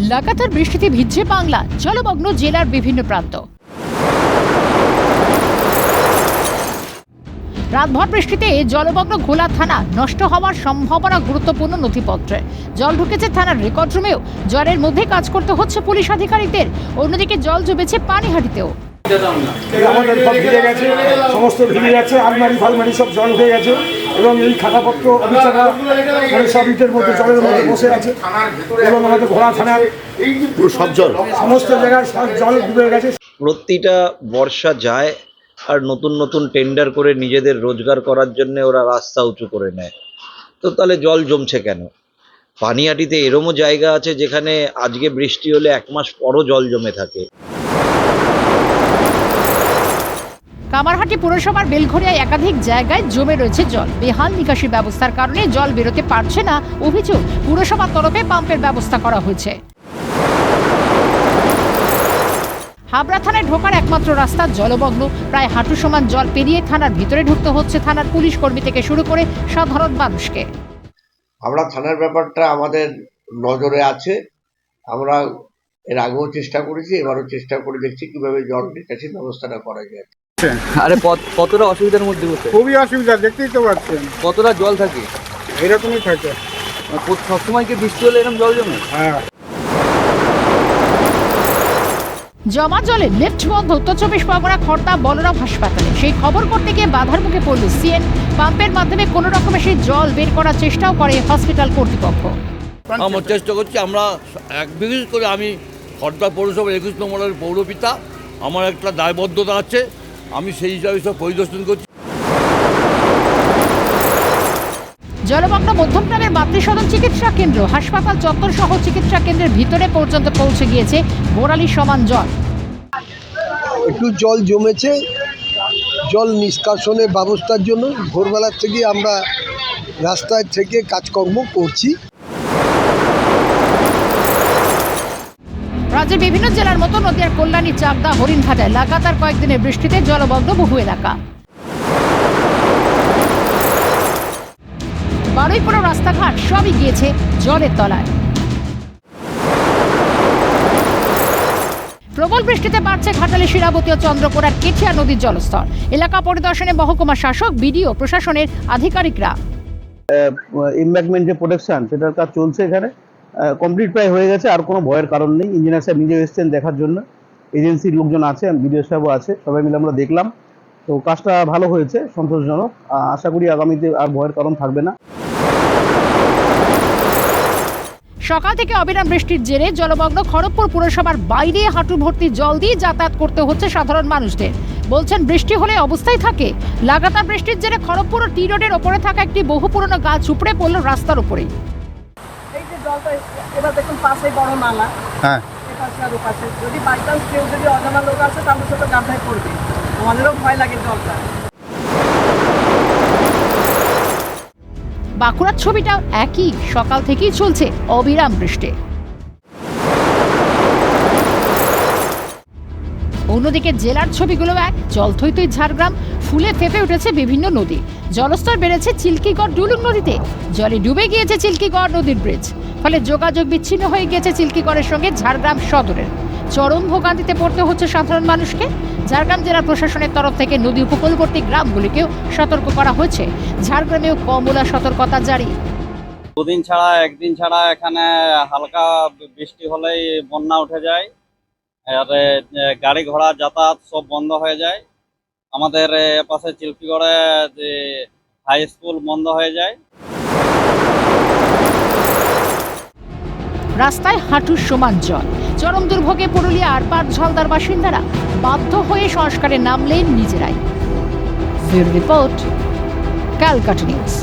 লাগাতার বৃষ্টিতে ভিজছে বাংলা। জলমগ্ন জেলার বিভিন্ন প্রান্ত। রাতভর বৃষ্টিতে জলমগ্ন ঘোলা থানা নষ্ট হওয়ার সম্ভাবনা গুরুত্বপূর্ণ নথিপত্রে। জল ঢুকেছে থানার রেকর্ড রুমেও। জলের মধ্যে কাজ করতে হচ্ছে পুলিশ আধিকারিকদের। অন্যদিকে জল জমেছে পানিহাটিতেও। আমাদের গেছে, সমস্ত ভিজে যাচ্ছে আলমারি ফালমারি সব জল হয়ে গেছে। এবং এই খাতাপত্র অফিসাররা মানে সব ইটের মধ্যে জলের মধ্যে বসে আছে এবং আমাদের ঘোড়া থানার সব জল। সমস্ত জায়গায় সব জল ডুবে গেছে। প্রতিটা বর্ষা যায় আর নতুন নতুন টেন্ডার করে নিজেদের রোজগার করার জন্য ওরা রাস্তা উঁচু করে নেয়। তো তাহলে জল জমছে কেন? পানিহাটিতে এরমও জায়গা আছে যেখানে আজকে বৃষ্টি হলে এক মাস পরও জল জমে থাকে। কামারহাটি পুরসভার বেলঘরিয়ায় একাধিক জায়গায় জমে রয়েছে জল। বেহাল নিকাশি ব্যবস্থার কারণে জল বেরোতে পারছে না। অভিযোগ, পুরসভার তরফে পাম্পের ব্যবস্থা করা হয়েছে। হাবড়া থানায় ঢোকার একমাত্র রাস্তা জলমগ্ন। প্রায় হাঁটু সমান জল পেরিয়ে থানার ভিতরে ঢুকতে হচ্ছে থানার পুলিশ কর্মী থেকে শুরু করে সাধারণ মানুষকে। আমরা থানার ব্যাপারটা আমাদের নজরে আছে। আমরা এর আগেও চেষ্টা করেছি, এবারও চেষ্টা করে দেখছি কীভাবে জল নিকাশির ব্যবস্থাটা করা যায়। আরে কত- কতটা অসুবিধার মধ্যে খুবই অসুবিধা দেখতেই তো পাচ্ছেন। কতটা জল থাকে? এরকমই থাকে। মানে সবসময় কি বৃষ্টি হলে এরকম জল জমে? হ্যাঁ। জমা জলে লিফট বন্ধ উত্তর চব্বিশ পরগনা খর্দা বলরাম হাসপাতালে। সেই খবর করতে গিয়ে বাধার মুখে পড়ল সিএন। পাম্পের মাধ্যমে কোনো রকমের সেই জল বের করার চেষ্টাও করে হসপিটাল কর্তৃপক্ষ। আমরা চেষ্টা করছি আমরা এক বিশেষ করে আমি খর্দা পৌরসভার একুশ নম্বরের পৌরপিতা। আমার একটা দায়বদ্ধতা আছে আমি সেই হিসাবে সব পরিদর্শন করছি। জলমগ্ন মধ্যমগ্রামের মাতৃসদন চিকিৎসা কেন্দ্র হাসপাতাল চত্বর সহ চিকিৎসা কেন্দ্রের ভিতরে পর্যন্ত পৌঁছে গিয়েছে গোড়ালি সমান জল। একটু জল জমেছে জল নিষ্কাশনের ব্যবস্থার জন্য ভোরবেলার থেকে আমরা রাস্তায় থেকে কাজকর্ম করছি। রাজ্যের বিভিন্ন জেলার মতো নদিয়ার কল্যাণী, চাকদা হরিণঘাটায় লাগাতার কয়েকদিনের বৃষ্টিতে জলমগ্ন বহু এলাকা। বারুইপুরো রাস্তাঘাট সবই গিয়েছে জলের তলায়। প্রবল বৃষ্টিতে বাড়ছে ঘাটালে শিরাবতী ও চন্দ্রকোড়ার কেঠিয়া নদীর জলস্তর। এলাকা পরিদর্শনে মহকুমা শাসক, বিডিও, প্রশাসনের আধিকারিকরা। ইম্প্যাক্টমেন্ট যে প্রোটেকশন, সেটার কাজ চলছে এখানে। কমপ্লিট প্রায় হয়ে গেছে, আর কোনো ভয়ের কারণ নেই। ইঞ্জিনিয়ার সাহেব নিজে এসেছেন দেখার জন্য। এজেন্সির লোকজন আছে, বিডিও সাহেবও আছে, সবাই মিলে আমরা দেখলাম। তো কাজটা ভালো হয়েছে, সন্তোষজনক। আশা করি আগামীতে আর ভয়ের কারণ থাকবে না। সকাল থেকে অবিরাম বৃষ্টির জেরে জলমগ্ন খড়গপুর পুরসভার বাইরে হাঁটু ভর্তি জল দিয়ে যাতায়াত করতে হচ্ছে সাধারণ মানুষদের। বলছেন, বৃষ্টি হলে অবস্থায় থাকে। লাগাতার বৃষ্টির জেরে খড়গপুর টি রোডের ওপরে থাকা একটি বহু পুরনো গাছ উপড়ে পড়ল রাস্তার উপরেই। এই যে জলটা এসছে, এবার দেখুন পাশে বড় নালা হ্যাঁ। এপাশে আর ওপাশে যদি বাই চান্স কেউ যদি অজানা লোক আসে তাহলে সেটা গাধায় পড়বে। আমাদেরও ভয় লাগে জলটা। বাঁকুড়ার ছবিটা একই সকাল থেকেই চলছে অবিরাম বৃষ্টি। অন্যদিকে জেলার ছবিগুলো এক জলথৈতই ঝাড়গ্রাম, ফুলে ফেঁপে উঠেছে বিভিন্ন নদী। জলস্তর বেড়েছে চিল্কিগড় ডুলুং নদীতে। জলে ডুবে গিয়েছে চিল্কিগড় নদীর ব্রিজ ফলে যোগাযোগ বিচ্ছিন্ন হয়ে গিয়েছে চিল্কিগড়ের সঙ্গে ঝাড়গ্রাম সদরের। চরম ভোগান্তিতে পড়তে হচ্ছে সাধারণ মানুষকে। ঝাড়গ্রাম জেলা প্রশাসনের তরফ থেকে নদী উপকূলবর্তী গ্রামগুলিকেও সতর্ক করা হয়েছে। ঝাড়গ্রামেও কমলা সতর্কতা জারি। দুদিন ছাড়া, একদিন ছাড়া এখানে হালকা বৃষ্টি হলেই বন্যা উঠে যায়। আর গাড়ি ঘোড়া, যাতায়াত সব বন্ধ হয়ে যায়। আমাদের পাশে চিল্কিগড়ে যে হাই স্কুল বন্ধ হয়ে যায়। রাস্তায় হাঁটুর সমান জল। চরম দুর্ভোগে পুরুলিয়া আর পার ঝলদার বাসিন্দারা বাধ্য হয়ে সংস্কারে নামলেন নিজেরাই। Report, Calcutta news.